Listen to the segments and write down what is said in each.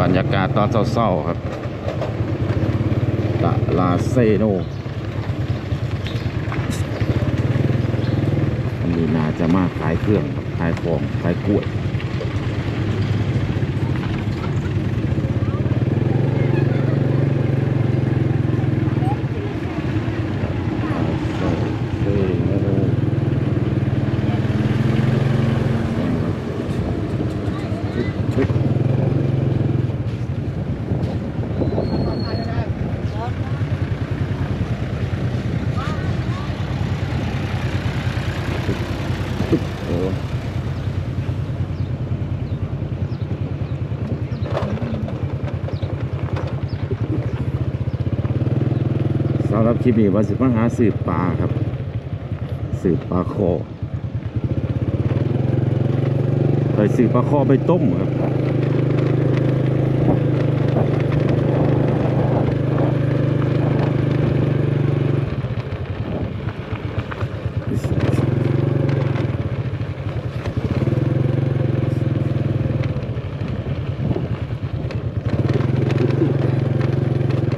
บรรยากาศตอนเศร้าๆครับตลาเซโนมีน่าจะมาขายเครื่องขายของขายกล้วย เซโนชุด โอ้สำหรับค ลิปนี้ว่าสิมาหาสืบปลาครับ สืบปลาคอไปสืบปลาคอไปต้มครับ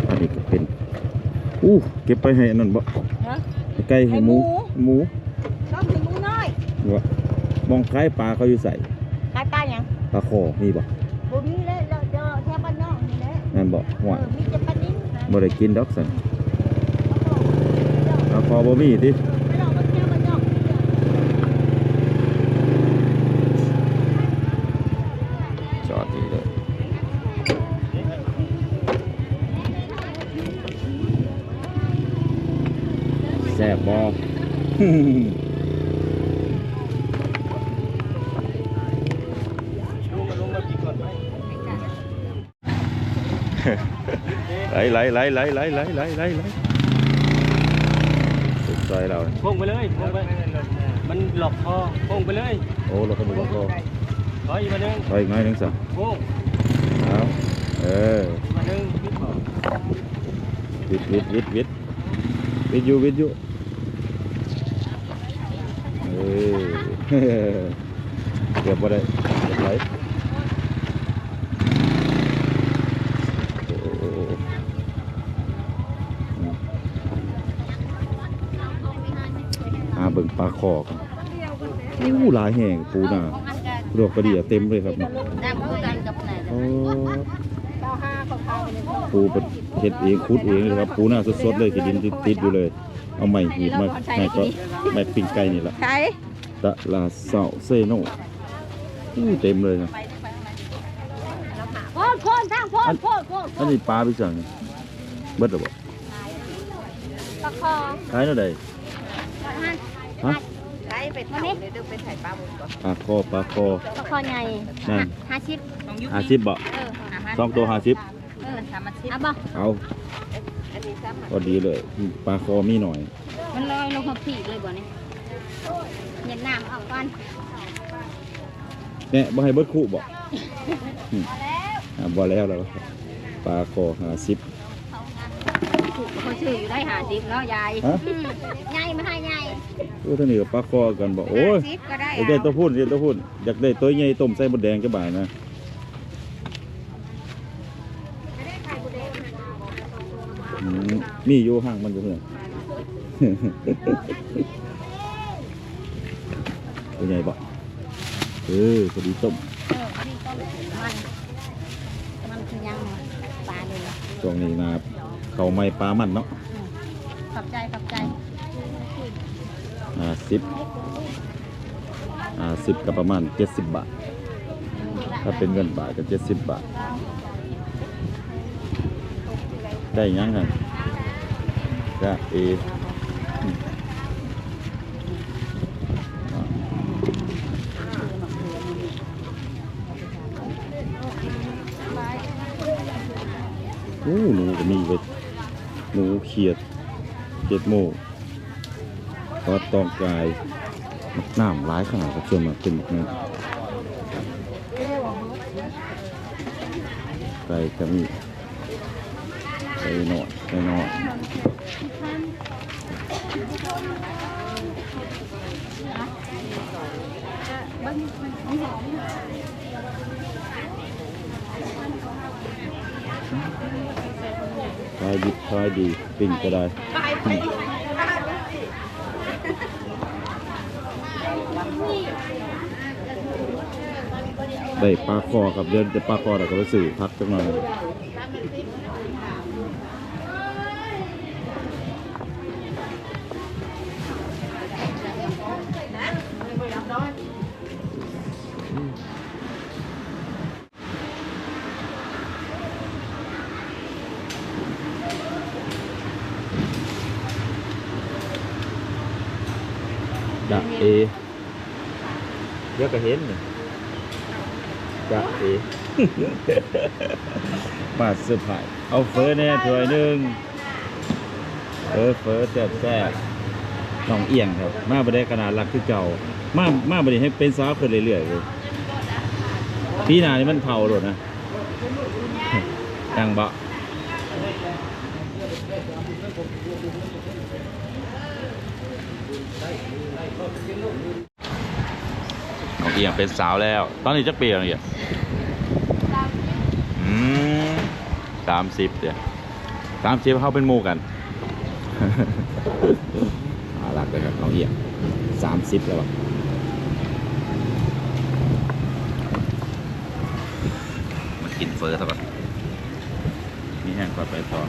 อันนี้ก็เป็น อู้เก็บไปให้อันนั่นบ่ฮะไก่ให้หมูให้หมูหมูชอบกินหมูน้อยวะมองคล้ายปลาเขาอยู่ใส่ขายปลาหยังปลาคอมีบ่บุมีเลยเราเจอแค่บ้านนอกนี่แหละนั่นบ่หัวเออมีแต่ปลานิ้นนะบ่ได้กินดอกสันปลาคอบ่มีติ แซ่บบ่ไหลไหลไหลไหลไหลไหลไหลไหลไหลสุดใจเราพุ่งไปเลยพุ่งไปมันหลอกคอพุ่งไปเลย โอ้เราก็ดูก็ถอยอีกมาหนึ่งไปอีกหน้อยหนึงสิพุ่งเอาเอออีกมาหนึ่งพิษบอกวิดวิดวิดวิดวิดอยู่วิดอยู่เออ เกือบบ่ได้เกือบไหลโอ้โหอืมอาเบิ่งปลาคอกันอู้หลายแห่งปูนาดอกกระเดียเต็มเลยครับนี่น้ำคู่กันกับไหนโอ้เก้าห้าของเขาเลยปูเป็นเฮ็ดเองคุดเองเลยครับ ปูหน้าสดๆเลยกินดินติดๆอยู่เลย เอาไม้หีบมาแม่ก็แม่ปิ้งไก่นี่ละใคร ตะลาเสาเซโนอู้เต็มเลยนะโพดโพดทางโพดโพดโพดอันนี้ปลาไปสั่งเบิดหรือเปล่าปลาคอขายเท่าใดฮะใครไปถ่ายเดี๋ยวดูไปถ่ายปลาบุญก่อนปลาคอปลาคอปลาคอใหญ่นั่นห้าสิบห้าสิบบ่เออห้าพันสองตัวห้าสิบเออสามสิบเอาบ่เอาอันนี้สามพอดีเลยปลาคอมีหน่อย มันลอยลงหัวผีเลยบ่เนี่ย เย็นน้ำออกก่อนเนี่ยบ่ให้เบิดคู่บ่อืมอ่าบ่แล้วแล้วปลาคอห้าสิบถูกเขาชื่ออยู่ได้หาสิบเนาะยายฮะอืมยายมาให้ยายโอ้ท่านี่กับปลาคอกันบ่โอ้ยห้าสิบก็ได้อยากได้ตัวพุ่นอยากได้ตัวพุ่นอยากได้ตัวใหญ่ต้มใส่บดแดงจะบ่ายนะอืมมีอยู่ห่างมันอยู่เพื่อน ตัวใหญ่บ่เออพอดีต้มเออพอดีต้นมันมันคือยังปลาเลยช่วงนี้นะเขาไม่ปลามันเนาะขอบใจขอบใจอ่าสิบอ่าสิบกับประมาณเจ็ดสิบบาท ถ้าเป็นเงินบาทก็เจ็ดสิบบาท ได้ยังไงจะเออืมอ่าโอ้หนูก็มีไป เขียดเขียดโมทอดตองกายมักน้ำร้ายขนาดกับส่วนมากเป็นแบบนั้นไก่ก็มีไก่หน่อยไก่น้อย ขายดีบขายดีปิ่งก็ได้ได้ปลาคอกับเดือนแต่ปลาคอเรากระปสื่อพักจังหน่อย เอเดี๋ยวก็เห็นนี่ดะเอ มาเสื้อผ้าเอาเฟอร์แน่ถ้วยหนึ่งเออเฟอร์แซ่บแซ่บน้องเอียงครับ มาบ่ได้ขนาดรักคือเก่า มามาบได้ให้เป็นสาวขึ้นเรื่อยๆเลยปีหน้านี่มันเฒ่าโลดนะจังบะ น้องเอียงเป็นสาวแล้ว ตอนนี้จะเปลี่ยนอะไรอะอืมสามสิบเดี๋ยวสามสิบเขาเป็นมูกันอารักเลยครับน้องเอียงสามสิบแล้วมากินเฟอร์ซะก่อนมีแห้งก่อนไปต่อ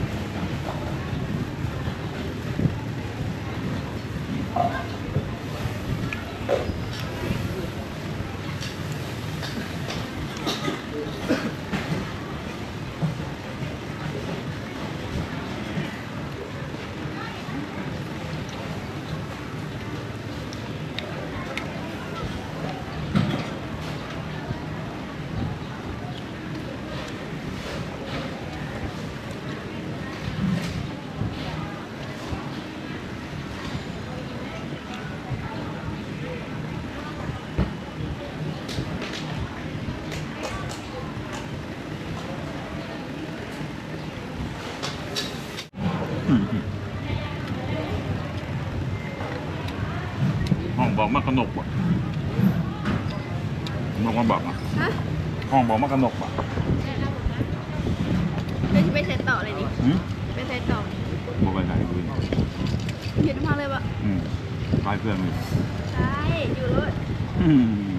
ห้อง บอกมากระหนกบ่บอกมาบอกอะฮะห้องบอกมากระหนกบ่ไปไปเซ็ตต่อเลยดิหืมไปเซ็ตต่อบอกไปไหนดูดิเห็นมาเลยปะอืมคลายเพื่อนเลยใช่อยู่รถ อืม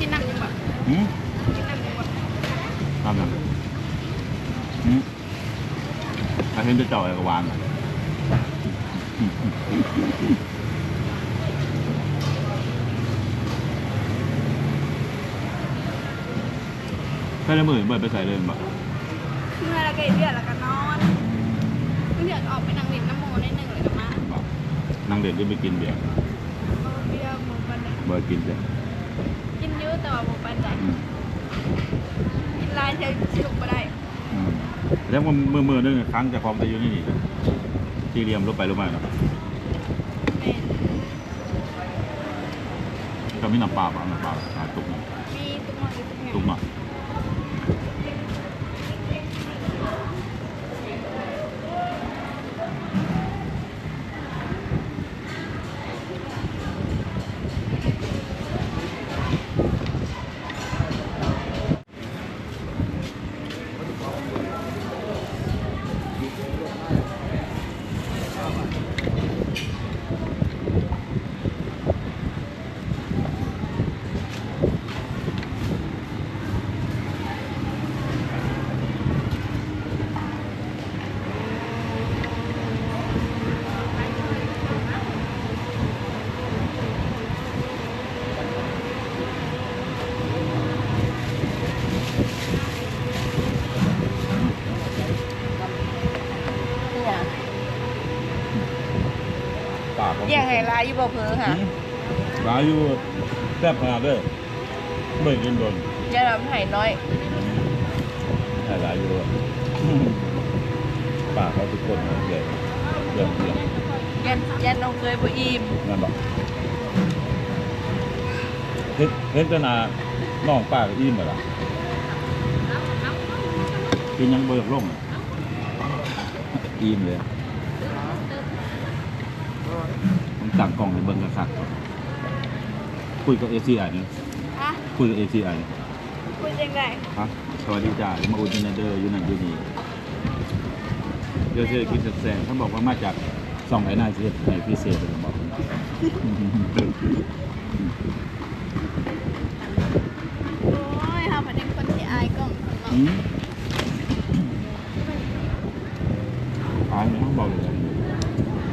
กินน้ำยังปะ หืม กินน้ำยังปะ ทำยังหืม ถ้าเห็นจะเจ่ออะไรก็วางอะแค่ละหมื่นเบิดไปใส่เลยบ่เมื่อเราก็เดือดแล้วก็นอนเดือดออกไปนั่งเล่นน้ำโมนิดนึงเลยกับมาบ่นั่งเด่นจะไปกินเบียร์เบียร์หมูปันเลยเบิดกินเสียกินเยอะแต่ว่าหมูปันใจอืมกินลายเชียวสรุปมาได้อืม แล้วมันมือมือนึงครั้งจะพร้อมจะอยู่นี่นี่นะที่เรียมรถไปรถมาเนาะเป็นก็มีน้ำปลาบ้างน้ำปลาอ่าตุกหน่อยมีตุ้มหน่อยตุ้มหน่อยตุกหน่อย ยงให้หลายอยู่บ่เพิ่งค่ะหลายอยู่แซ่บขนาดเด้อเบิ่งกินโดนอย่าทำให้น้อยหลายหลายอยู่อะปากเขาทุกคนเลยเดี๋ยวเดี๋ยวเดี๋ยวยันยันน้องเคยบ่อิ่มนั่นบอกเฮ็ดเฮ็ดแตหนาน้องป้าก็อิ่มแล้วล่ะกินยังเบิกลงอะอิ่มเลยผม ตั้งกล้องให้เบิ่งกระคักก่อนคุยกับเอซีไอนี่ฮะคุยกับเอซีไอคุยจังได๋ฮะสวัสดีจ้ามาอุดนเดอร์อยู่นั่นอยู่นี่เดี๋ยวเศรษฐกิจแสงท่านบอกว่ามาจากสองไอ้นายเสียในพิเศษผมบอกโอ้ยเฮาเป็นคนที่อายกล้องข้างนอกอืมอ่านเขาบอกเลย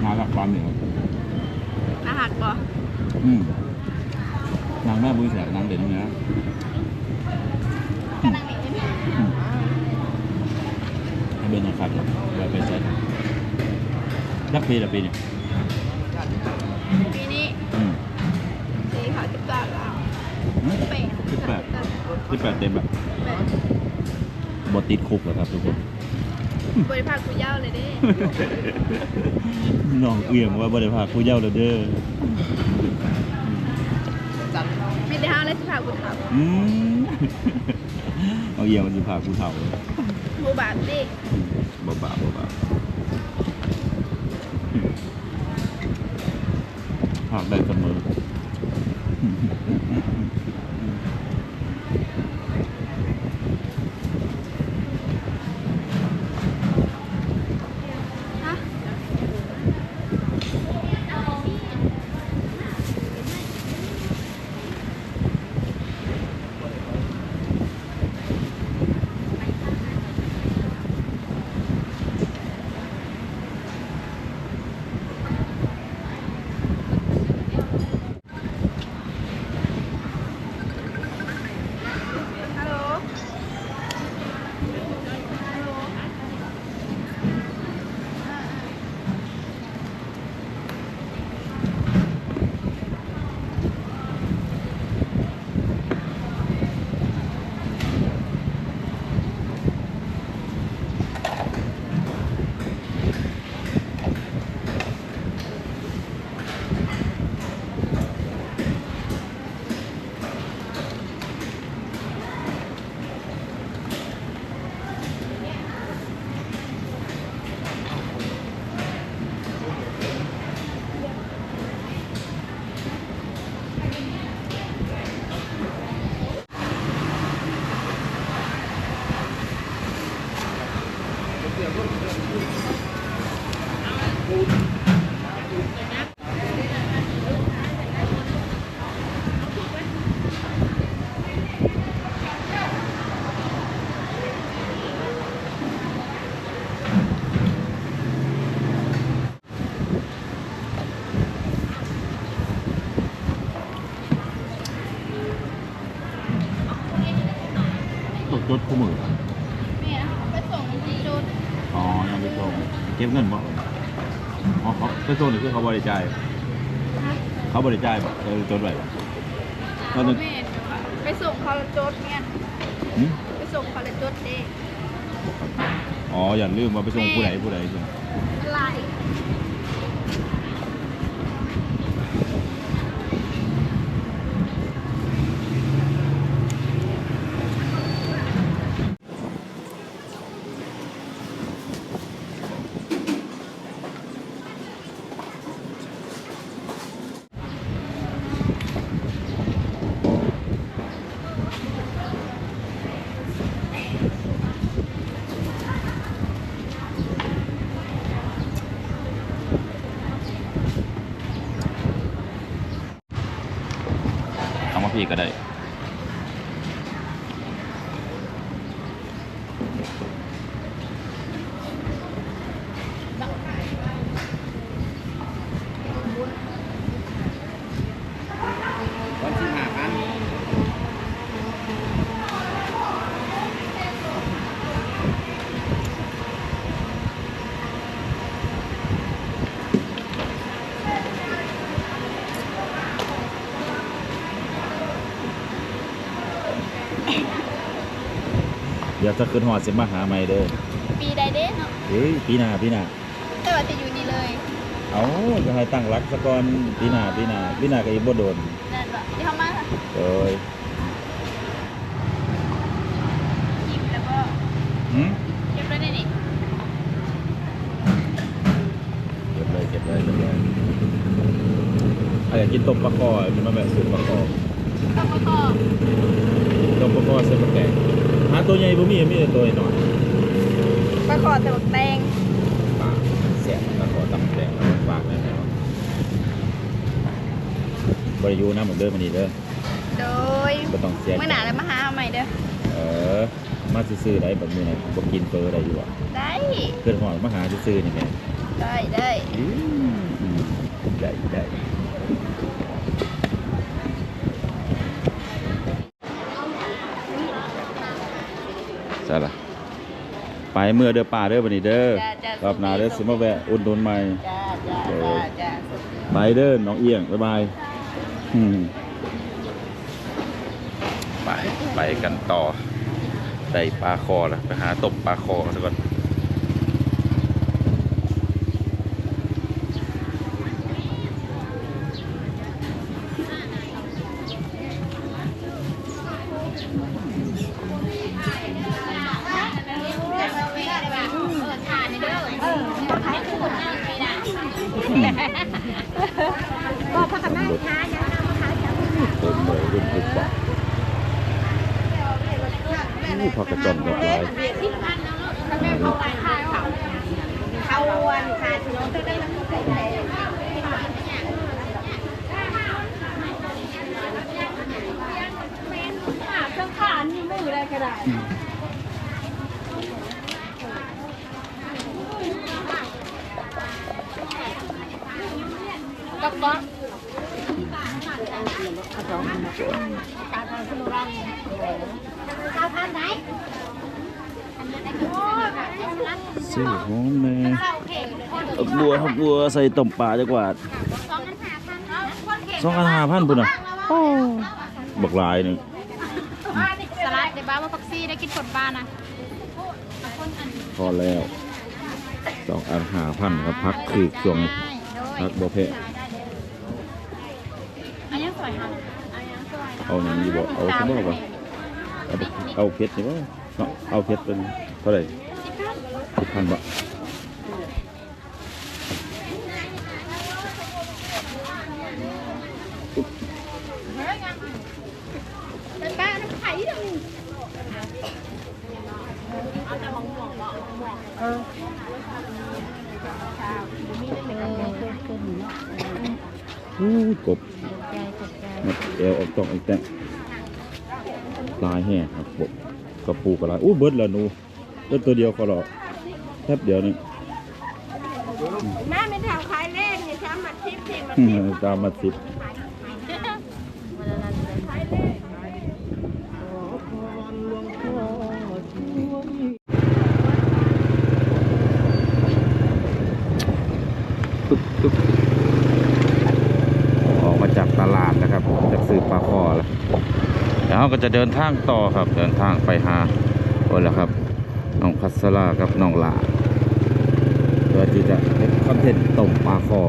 งานรักความเหนียว น่าหักบ่ อืมนางแม่บุญแสกนางเด่นเนี้ย ก็นั่งนี่นี่ อืมให้เบนนะครับเดี๋ยวไปใช้รัก ปีละปีเนี่ยปีนี้อืมสีขาวสิบแปดแล้วอืมแปดสิบแปดสิบแปดเต็มแบบแปดบทติดคุกแล้วครับทุกคนบริภาคกูยาวเลยเด้น้องเอี่ยมว่าบริภาคผู้เย้าแล้วเด้อไม่ได้ห้าเลยสิพากูถามอืมเอาเอี่ยมมันจะพาผู้เฒ่าหมูบาทดิบ่บาบ่บา ภาคได้เสมอ ฮะ ฮัลโหล ฮัลโหล ตกจดคู่มือ แม่ไปส่งที่จุด อ๋อ ยังไปส่ง เก็บเงินบ่อ๋อเขาไปส่งนี่คือเขาบริจายเขาบริจายบ่เออจดไว้บ่ตอนนึงแม่ไปส่งเขาละจดเนี่ยหืมไปส่งเขาละจดเด้อ๋ออย่าลืมว่าไปส่งผู้ใดผู้ใดใช่ไหมอะไรเอามาพี่ ก็ได้ ดี๋ยวถ้าขึ้นหอดสิมาหาใหม่เด้อปีใดเด้เนาะเฮ้ยปีหน้าปีหน้าแต่ว่าจะอยู่นี่เลยเอาจะให้ตั้งรักซะก่อนปีหน้าปีหน้าปีหน้าก็อีกบ่โดนนั่นว่ะที่เขามาค่ะโอ้ยหยิบแล้วก็หืมเก็บไว้ในนี่เก็บเลยเก็บเลยเก็บเลยเอาอยากกินต้มปลาคอมันมาแบบสูตรปลาคอต้องก็พอต้มปลาคอใส่ปลาแกง หาตัวใหญ่บ่มีมีแต่ตัวน้อยปลาขอแต่บักแตงปลาแซ่บปลาคอตำแดงแล้วฝากแน่นอนบริยูนะเหมือนเดิมมันนี่เด้อโดยบ่ต้องเสียใจเมื่อหนาแล้วมาหาเอาใหม่เด้อเออมาซื้อๆได้แบบนี้นะบ่กินเฟอได้อยู่อะได้เกิดหอดมาหาซื้อๆนี่แม่ได้ได้อืมได้ได้ ใช่ละไปเมื่อเด้อป่าเด้อบันนี้เด้อจ้าจ้ารอบหน้าเด้อสิมาแวะอุดหนุนใหม่ จ้าจ้าโอ้จ้าจ้าไปเด้อน้องเอียงบ๊ายบายอืมไปไปกันต่อได้ปลาคอแล้วไปหาตบปลาคอกันซะก่อน เต็มเลยรุ่นบุกบักอู้ผักกระจอนดอกลายเขาวันค่ะชิโนจะได้รับใส่ใจเครื่องขานี่ไม่ได้ก็ได้กับก๊อก ซื้อหอมแม่เอาบัวครับบัวใส่ต้มปลาจักว่าสองอันห้าพันพุ่นน่ะบักหลายหนึงสไลด์เดี๋ยวบ้าว่าฟักซี่ได้กินผลบ้านนะพอแล้วสองอันห้าพันครับพักคือช่วงนี้พักบ่แพ้อั เอาอย่างนี้บ่เอาสมบ่บ่เอาไปเอาเพชรนี่บ่เนาะเอาเพชรเป็นเท่าไหร่สิบพันบาทเป็นบ้านน้ำไผ่เลยอู้กบงัด เอวออกต้องอีกแต่ลายแห่ครับผมกระปูกระลายอู้เบิดแล้วหนูเบิดตัวเดียวก็หรอแทบเดียวนี่แม่ไม่ทำขายเลขเนี่ยช้ำมาทิพย์ทิพย์มาอืมตามมาสิบปึ๊บปึ๊บออกมาจากตลาดนะครับจากซื้อปลาคอแล้วแล้วเราก็ จะเดินทางต่อครับ เดินทางไปหาโอ้แล้วครับน้องพัสลากับน้องหลาเพื่อที่จะเฮ็ดคอนเทนต์ต้มปลาคอ